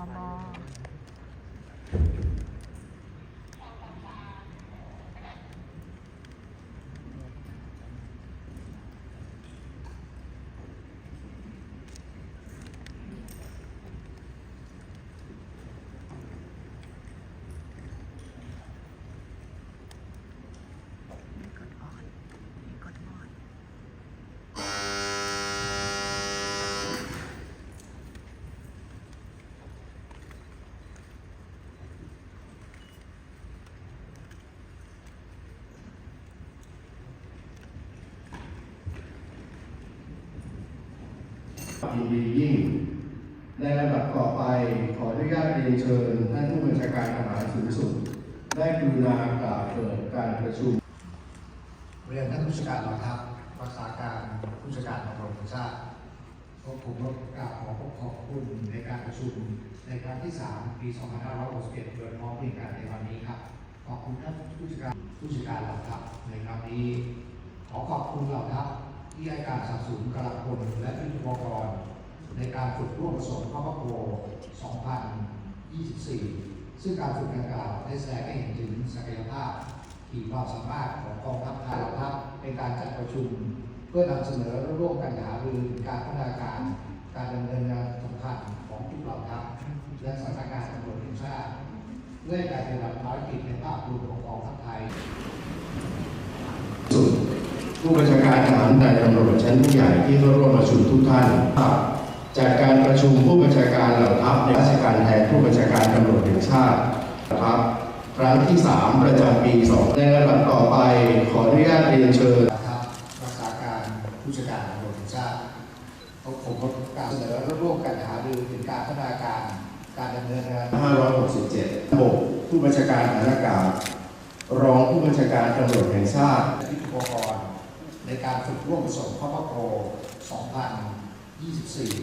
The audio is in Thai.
มกดออนกดออน ยินดียิ่ง ในลำดับต่อไปขออนุญาตเรียนเชิญท่านผู้บัญชาการทหารสูงสุด ได้กรุณากล่าวเปิดการประชุม เรียนท่านผู้จัดการเหล่าทัพรักษาการผู้จัดการตำรวจแห่งชาติพวกผมก็กราบขอขอบคุณในการประชุมในครั้งที่ 3 ปี 2561โดยเฉพาะในการในวันนี้ครับ ขอบคุณท่านผู้จัดการผู้จัดการเหล่าทัพในครั้งนี้ ขอขอบคุณเหล่าทัพ ที่ให้การสนับสนุนกำลังพลและยุทธุปกรณ์ในการฝึกร่วมผสมข้าพโค2024 ซึ่งการฝึกดังกล่าวได้แสดงให้เห็นถึงศักยภาพขีดความสามารถของกองทัพไทยเราทัพในการจัดประชุม เพื่อนำเสนอร่วมกันหารือการพัฒนาการ การดำเนินงานสำคัญของทุกเหล่าทัพและสถานการณ์ตำรวจแห่งชาติเพื่อให้การปฏิบัติภารกิจในภาพรวมของกองทัพไทย ผู้บัญชาการทหารในตำรวจชั้นผู้ใหญ่ที่เข้าร่วมประชุมทุกท่านจากการประชุมผู้บัญชาการเหล่าทัพในราชการแทนผู้บัญชาการตำรวจแห่งชาติครับครั้งที่ 3 ประจำปี 2 ในระดับต่อไป ขออนุญาตเรียนเชิญนะครับรักษาการผู้จัดการตำรวจแห่งชาติผมผมก็กล่าวเสนอและร่วมกันหารือถึงการพัฒนาการการดำเนินงาน 567ระบบผู้บัญชาการฐานอากาศรองผู้บัญชาการตำรวจแห่งชาติยุทธุปกรณ์ ในการฝึกร่วมผสมเข้าพโค2024